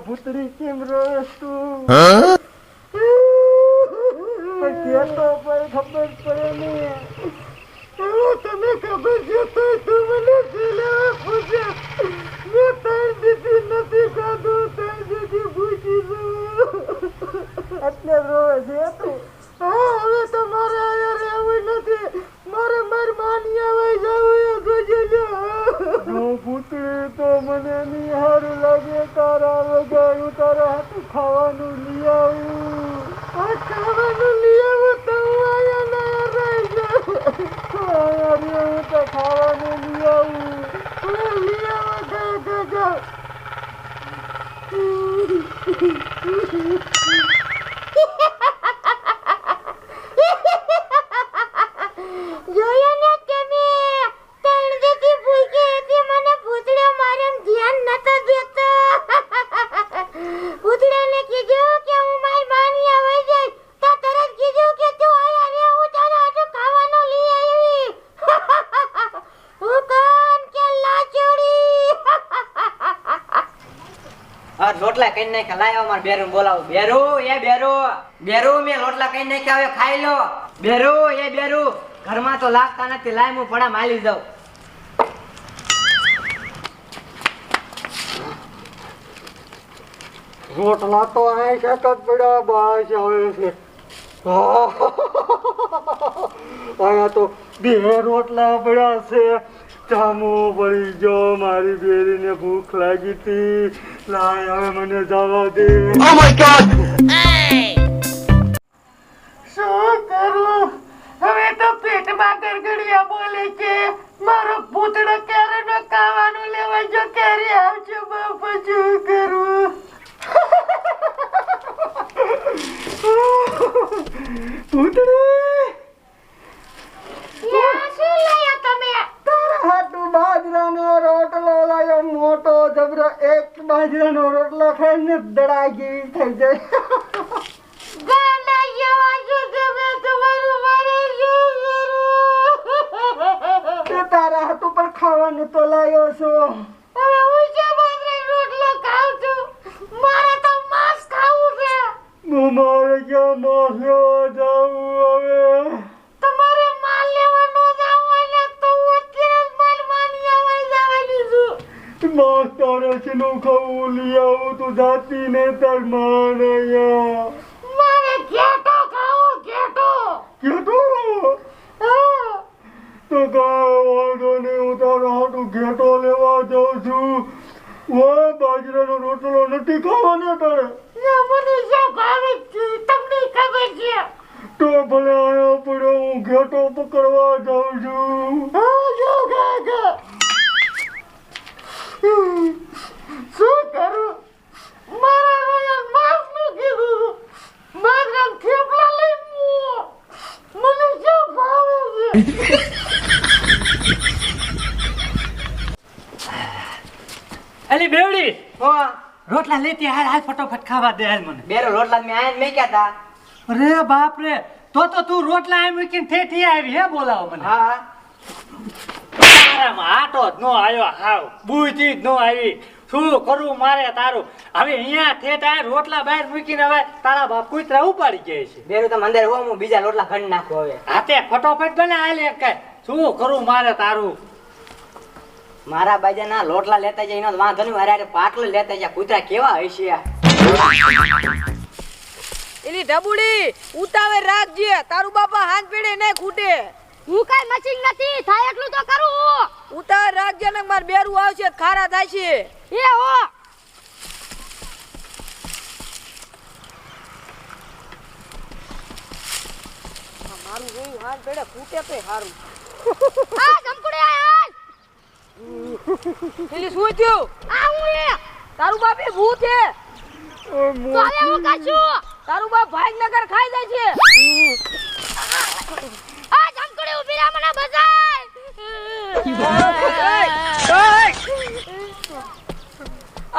ભૂતરી કેમ રોસ તું પણ કે તો પણ ખબર પડે ને હવે તને ખબર છે તો તું મને પેલા પૂછે મેં ત્રણ દીધી નથી ખાધું ત્રણ દીધી ભૂખી છું એટલે રોવે છે તું હા હવે તો મારે અહીંયા રહેવું નથી મારે મારી માની આવે જવું એ જોજે જો ભૂતળી તો મને નહીં સારું લાગે તારા વગર હું તારા હાથું ખાવાનું લઈ આવું. ખાવાનું લઈ આવું ના રહી તો ખાવાનું લઈ આવું. એમ ધ્યાન નતો દેતો. ભૂતડાને કીધું કે હું મારી માની આવી જઈશ તો તરત કીધું કે તું આયા રે, હું તારે હાટુ ખાવાનું લઈ આવી. હું કોણ કે લાચોડી. આ રોટલા કઈ નાખ્યા? લાયો માર બેરુ, બોલાવો. બેરુ, એ બેરુ. બેરુ, મેં રોટલા કઈ નાખ્યા? હવે ખાઈ લો. બેરુ, એ બેરુ. ઘરમાં તો લાગતા નથી. લાય, હું પડા માલી જાઉં. રોટલા તો અહીં છે જ પડ્યા બહાર આવે છે. અહીંયા તો બે રોટલા પડ્યા છે. ચામો પડી ગયો મારી બેરીને ભૂખ લાગી હતી. લાય હવે મને જવા દે. શું કરું? હવે તો પેટમાં ગરગડિયા બોલે છે. મારો પૂતળો ક્યારે ન ખાવાનું લેવા જો ક્યારે આવશે બાપા શું કરું? પૂતળી બાજરાનો રોટલો લાયો મોટો જબરો. એક બાજરાનો રોટલો ખાઈને દડા જેવી થઈ જાય. તારા હાટુ પણ ખાવાનું તો લાયો છો. શીનું ખાવું લઈ આવું તું જાતી ને તાર માન મારે ઘેટો ખાવો ઘેટો કેટલું તો કાંઈ વાંધો નહીં હું તારા હાટુ ઘેટો લેવા જાઉં છું. ઓ બાજરાનો રોટલો નથી ખાવાનો તારે. ના મને જો ભાવે છે? તમને ખબર છે? તો ભલે આયો પડ્યો હું ઘેટો પકડવા જાઉં છું. હા જો ગાગા શું કરું? મારા રોયા માફનું કીધું. મારા થેપલા લઈ મુઓ મને શું ભાવે છે? અલી બેવડી હો રોટલા લેતી હાલ હાલ ફટોફટ ખાવા દે હાલ મને. બેરો રોટલા મેં આયા મેક્યા તા. અરે બાપ રે તો તો તું રોટલા એમ મૂકીને ઠેઠી આવી હે બોલાવો મને. હા તારામાં આટો જ નો આવ્યો હાવ. બુજી જ નો આવી. શું કરવું મારે તારું? હવે અહીંયા ઠેઠ રોટલા બહાર મૂકીને હવે તારા બાપ કૂતરા ઉપાડી જાય છે. બેરું તમે અંદર હો હું બીજા રોટલા ખંડ નાખું હવે. હાથે ફટોફટ બને હાલ કાંઈ. શું કરવું મારે તારું? મારા બાજાના લોટલા લેતા જાય એનો વાંધો નહીં મારે પાટલો લેતા જાય. કૂતરા કેવા હશે એલી ઢબુડી ઉતાવળ રાખજે. તારું બાપા હાથ પેડે ને ખૂટે. હું કાઈ મશીન નથી થાય એટલું તો કરું. ઉતાવળ રાખજે ને માર બેરું આવશે ખારા થાય છે. એ હો મારું જોયું હાથ પેડે ખૂટે તો હારું. આ જમકુડે હાલ! એલી શું થયું? આ હું એ! તારું બાપ એ ભૂત છે? તો હવે હું કાશું તારું બાપ ભાગનગર ખાઈ જાય છે. આ જમકુડે ઊભી રહે મને બચાય!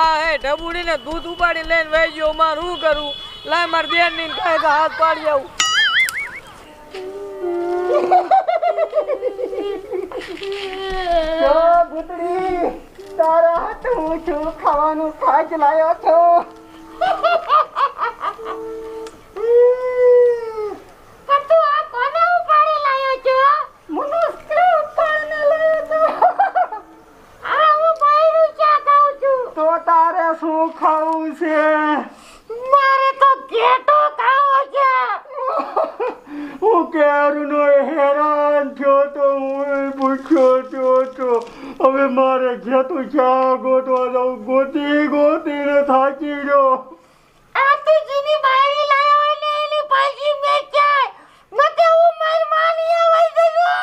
આ હે ઢબુડી ને દૂધ ઉપાડી લઈને વહી ગયો માર શું કરું? લાય માર બેનની કહે કે હાથ પાડી આવું. તારા હાથ હું છું, ખાવાનું ખાજ લાયો છો. મારે તો કેટો ખાવો છે. હું કેરનો હેરાન થયો તો હું પૂછ્યો થયો તો હવે મારે ઘેતું ચા ગોતવા જાઉં? ગોતી ગોતીને થાકી ગયો. આ તું જીની બાયરી લાયો હોય એની પાછી મેચ જાય નકે હું માર માની આવી જજો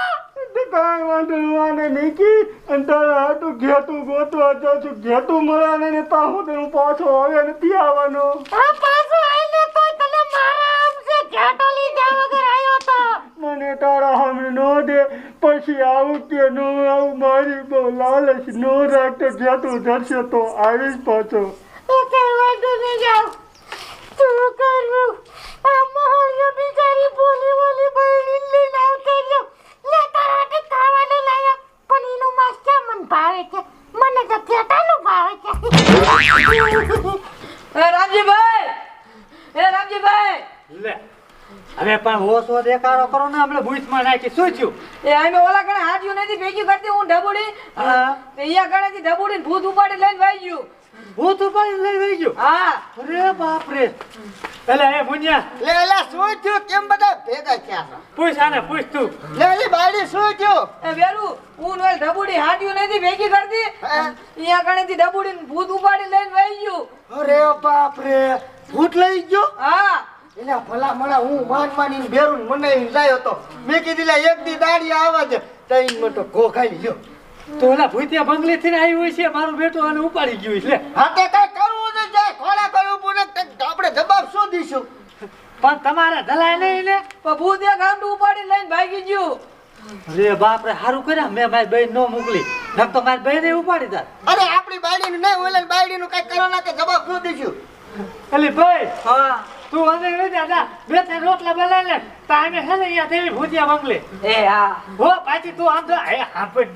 તો કાંઈ વાંધો નહીં નીકી અને તારા હાટું ઘેતું ગોતવા જાઉં છું. ઘેતું મળે ને ને તા હું તેનું પાછો હવે નથી આવવાનો આ પાછો આઈને તો તને મારા આમ ઘેટો લીધા વગર આવ્યો તો? મને તારા હમણાં નો દે. પછી આવું કે નો આવું મારી બહુ લાલચ નો રાખતો ઘેટું ધરશે તો આવીશ પાછો. એ કઈ વાંધો નહીં જાવ લે. હવે પણ હોશો દેખાડો કરો ને હમણાં ભૂસમાં નાખી. શું થયું? એ અમે ઓલા ગણે હાજ્યું નથી ભેગી કરતી હું ઢબુડી હા. અહીંયા કણેથી ઢબુડીને ભૂત ઉપાડી લઈને વાઈ ગયું. ભૂત ઉપાડી લઈ વાઈ ગયું? હા. અરે બાપ રે એટલે એ મુનિયા. લે લે શું થયું? કેમ બધા ભેગા થયા? પૂછ આને પૂછ તું. લે એ બાયડી શું થયું? એ વેરુ હું ને ઓલી ઢબુડી હાજ્યું નથી ભેગી કરતી. હા? અહીંયા કણેથી ઢબુડીને ભૂત ઉપાડી લઈને વાઈ ગયું. અરે બાપ રે ભૂત લઈ ગયો? હા. એલા ભલા મળા હું માન માની બેરું મને લાયો તો મેં કીધી લા એક દી દાડી આવા છે તઈ મને તો ઘો ખાઈ ગયો તો ઓલા ભૂતિયા બંગલે થી આવી હોય છે મારું બેટો આને ઉપાડી ગયું છે લે હા તે કઈ કરવું ને જાય ખોળા કયું પૂને આપણે જવાબ શું દઈશું પણ તમારે ધલાય નહીં ને પણ ભૂતિયા ગાંડું ઉપાડી લઈને ભાગી ગયું. રે બાપ રે સારું કર્યા મેં મારી બહેન નો મોકલી. નક તો મારી બહેને ઉપાડી દા અરે આપણી બાયડીનું નહીં ઓલા બાયડીનું કઈ કરો ના કે જવાબ શું દઈશું એટલે ભાઈ હા. તું હવે હવે દાદા બે ત્રણ રોટલા બનાવી લે ટાઈમે હે ને અહીંયા તેવી ભૂતિયા બંગલે. એ હા. હો પાછી તું આમ તો એ હાંભળ.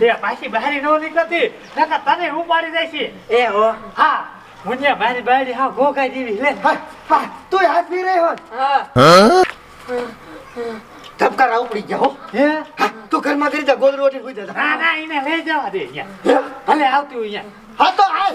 એ પાછી બહારી નો નીકળતી નકા તને ઉપાડી જાય છે એ હો. હા મુનિયા બારી બારી હા ગોગાઈ દેવી લે. હા હા તું હાથી રહ્યો હા. ધબકારા ઉપડી ગયા હો. હે? તું ઘરમાં કરી જા ગોદરું ઓઢી સુઈ જા ના ના એને લઈ જવા દે અહીંયા. ભલે આવતી હોય અહીંયા. હા તો હાલ.